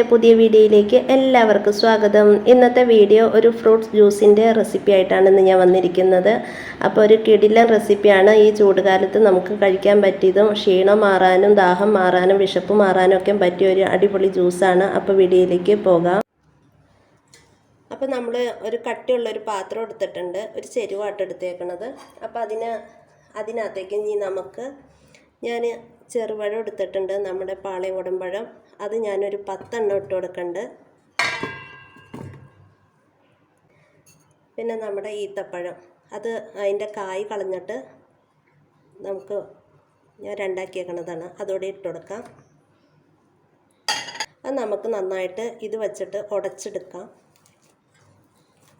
ഇന്നത്തെ പുതിയ വീഡിയോയിലേക്ക് എല്ലാവർക്കും സ്വാഗതം. ഇന്നത്തെ വീഡിയോ ഒരു ഫ്രൂട്ട്സ് ജ്യൂസിന്റെ റെസിപ്പി ആയിട്ടാണ് ഇന്ന് ഞാൻ വന്നിരിക്കുന്നത്. അപ്പോൾ ഒരു കിടിലൻ റെസിപ്പിയാണ്. ഈ ചൂടുകാലത്ത് നമുക്ക് കഴിക്കാൻ പറ്റിയതും ക്ഷീണം മാറാനും ദാഹം മാറാനും വിശപ്പ് മാറാനും ഒക്കെ പറ്റിയ ഒരു അടിപൊളി ജ്യൂസാണ്. അപ്പോൾ വീഡിയോയിലേക്ക് പോകാം. അപ്പോൾ നമ്മൾ ഒരു കട്ടിയുള്ള ഒരു പാത്രം എടുത്തിട്ടുണ്ട്. ഒരു ചെരുവാട്ട് എടുത്തേക്കണത്. അപ്പോൾ അതിന് അതിനകത്തേക്ക് ഇനി നമുക്ക് ഞാൻ ചെറുപഴം എടുത്തിട്ടുണ്ട് നമ്മുടെ പാളയം ഉടമ്പഴം അത് ഞാനൊരു പത്തെണ്ണം ഇട്ട് കൊടുക്കുന്നുണ്ട് പിന്നെ നമ്മുടെ ഈത്തപ്പഴം. അത് അതിന്റെ കായ് കളഞ്ഞിട്ട് നമുക്ക് ഞാൻ രണ്ടാക്കിയേക്കണതാണ്. അതോടെ ഇട്ട് കൊടുക്കാം. അത് നമുക്ക് നന്നായിട്ട് ഇത് വെച്ചിട്ട് ഉടച്ചെടുക്കാം.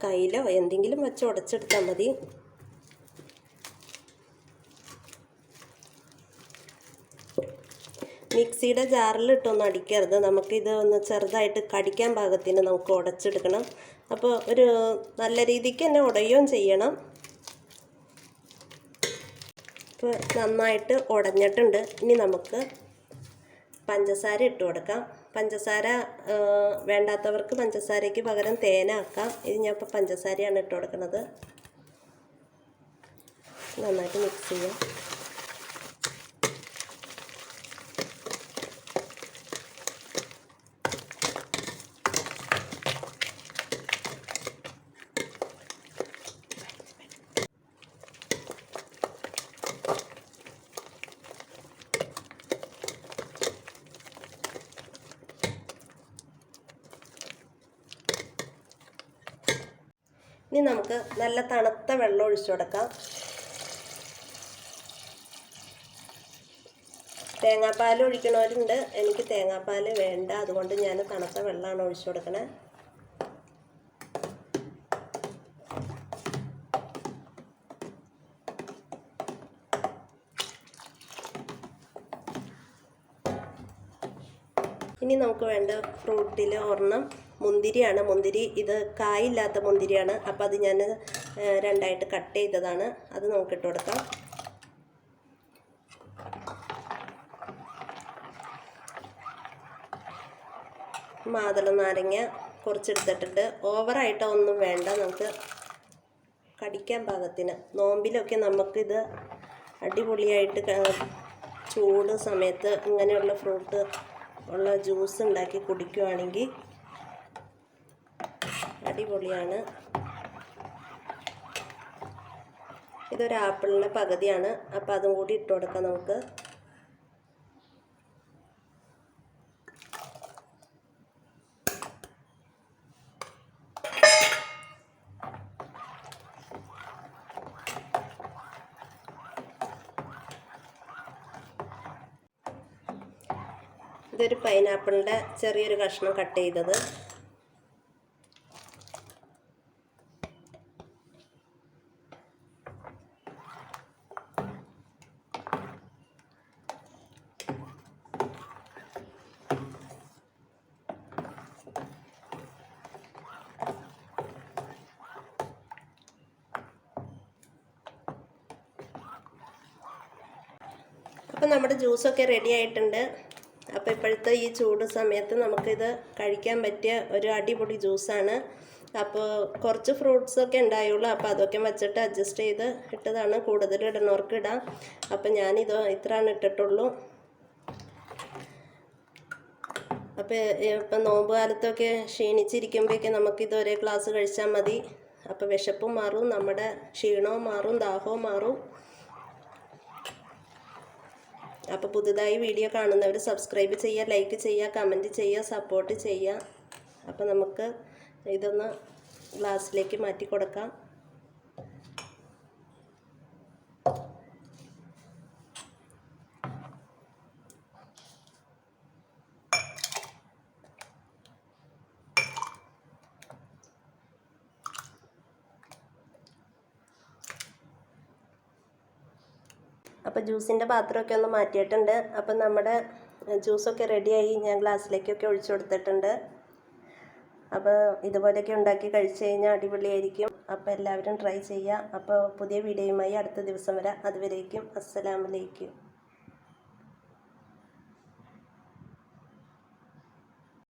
കയ്യിലോ എന്തെങ്കിലും വെച്ച് ഉടച്ചെടുത്താൽ മതി. മിക്സിയുടെ ജാറിലിട്ടൊന്നും അടിക്കരുത്. നമുക്കിത് ഒന്ന് ചെറുതായിട്ട് കടിക്കാൻ പാകത്തിന് നമുക്ക് ഉടച്ചെടുക്കണം. അപ്പോൾ ഒരു നല്ല രീതിക്ക് തന്നെ ഉടയുകയും ചെയ്യണം. ഇപ്പോൾ നന്നായിട്ട് ഉടഞ്ഞിട്ടുണ്ട്. ഇനി നമുക്ക് പഞ്ചസാര ഇട്ട് കൊടുക്കാം. പഞ്ചസാര വേണ്ടാത്തവർക്ക് പഞ്ചസാരയ്ക്ക് പകരം തേനാക്കാം ഇത് ഞാൻ ഇപ്പോൾ പഞ്ചസാരയാണ് ഇട്ട് കൊടുക്കുന്നത്. നന്നായിട്ട് മിക്സ് ചെയ്യാം. ഇനി നമുക്ക് നല്ല തണുത്ത വെള്ളം ഒഴിച്ചു കൊടുക്കാം. തേങ്ങാപ്പാൽ ഒഴിക്കണവരുണ്ട്. എനിക്ക് തേങ്ങാപ്പാൽ വേണ്ട. അതുകൊണ്ട് ഞാൻ തണുത്ത വെള്ളമാണ് ഒഴിച്ചു കൊടുക്കണേ. ഇനി നമുക്ക് വേണ്ട ഫ്രൂട്ടിൽ ഒരെണ്ണം മുന്തിരിയാണ്. മുന്തിരി ഇത് കായില്ലാത്ത മുന്തിരിയാണ്. അപ്പോൾ അത് ഞാൻ രണ്ടായിട്ട് കട്ട് ചെയ്തതാണ്. അത് നമുക്ക് ഇട്ട് കൊടുക്കാം. മാതള നാരങ്ങ കുറച്ചെടുത്തിട്ടിട്ട് ഓവറായിട്ട് ഒന്നും വേണ്ട. നമുക്ക് കടിക്കാൻ പാകത്തിന്. നോമ്പിലൊക്കെ നമുക്കിത് അടിപൊളിയായിട്ട് ചൂട് സമയത്ത് ഇങ്ങനെയുള്ള ഫ്രൂട്ട് ഉള്ള ജ്യൂസ് ഉണ്ടാക്കി കുടിക്കുവാണെങ്കിൽ അടിപൊളിയാണ്. ഇതൊരു ആപ്പിളിന്റെ പകുതിയാണ്. അപ്പോൾ അതും കൂടി ഇട്ട് കൊടുക്കാം നമുക്ക്. ഇതൊരു പൈനാപ്പിളിന്റെ ചെറിയൊരു കഷ്ണം കട്ട് ചെയ്തത്. അപ്പോൾ നമ്മുടെ ജ്യൂസൊക്കെ റെഡി ആയിട്ടുണ്ട്. അപ്പോൾ ഇപ്പോഴത്തെ ഈ ചൂട് സമയത്ത് നമുക്കിത് കഴിക്കാൻ പറ്റിയ ഒരു അടിപൊളി ജ്യൂസാണ് അപ്പോൾ കുറച്ച് ഫ്രൂട്ട്സൊക്കെ ഉണ്ടായുള്ളൂ. അപ്പോൾ അതൊക്കെ വെച്ചിട്ട് അഡ്ജസ്റ്റ് ചെയ്ത് ഇട്ടതാണ്. കൂടുതൽ ഇടുന്നവർക്ക് ഇടാം. അപ്പോൾ ഞാനിത് ഇത്രയാണ് ഇട്ടിട്ടുള്ളൂ. അപ്പോൾ ഇപ്പം നോമ്പ് കാലത്തൊക്കെ ക്ഷീണിച്ചിരിക്കുമ്പോഴേക്കും നമുക്കിത് ഒരേ ക്ലാസ് കഴിച്ചാൽ മതി. അപ്പോൾ വിശപ്പും മാറും നമ്മുടെ ക്ഷീണവും മാറും ദാഹവും മാറും. അപ്പോൾ പുതുതായി വീഡിയോ കാണുന്നവർ സബ്സ്ക്രൈബ് ചെയ്യുക ലൈക്ക് ചെയ്യുക കമന്റ് ചെയ്യുക സപ്പോർട്ട് ചെയ്യുക അപ്പോൾ നമുക്ക് ഇതൊന്ന് ഗ്ലാസ്സിലേക്ക് മാറ്റി കൊടുക്കാം. അപ്പോൾ ജ്യൂസിന്റെ പാത്രമൊക്കെ ഒന്ന് മാറ്റിയിട്ടുണ്ട്. അപ്പം നമ്മുടെ ജ്യൂസൊക്കെ റെഡിയായി. ഞാൻ ഗ്ലാസ്സിലേക്കൊക്കെ ഒഴിച്ചു കൊടുത്തിട്ടുണ്ട്. അപ്പോൾ ഇതുപോലെയൊക്കെ ഉണ്ടാക്കി കഴിച്ചു കഴിഞ്ഞാൽ അടിപൊളിയായിരിക്കും. അപ്പോൾ എല്ലാവരും ട്രൈ ചെയ്യുക. അപ്പോൾ പുതിയ വീഡിയോയുമായി അടുത്ത ദിവസം വരാം. അതുവരേക്കും അസ്സലാമലൈക്കും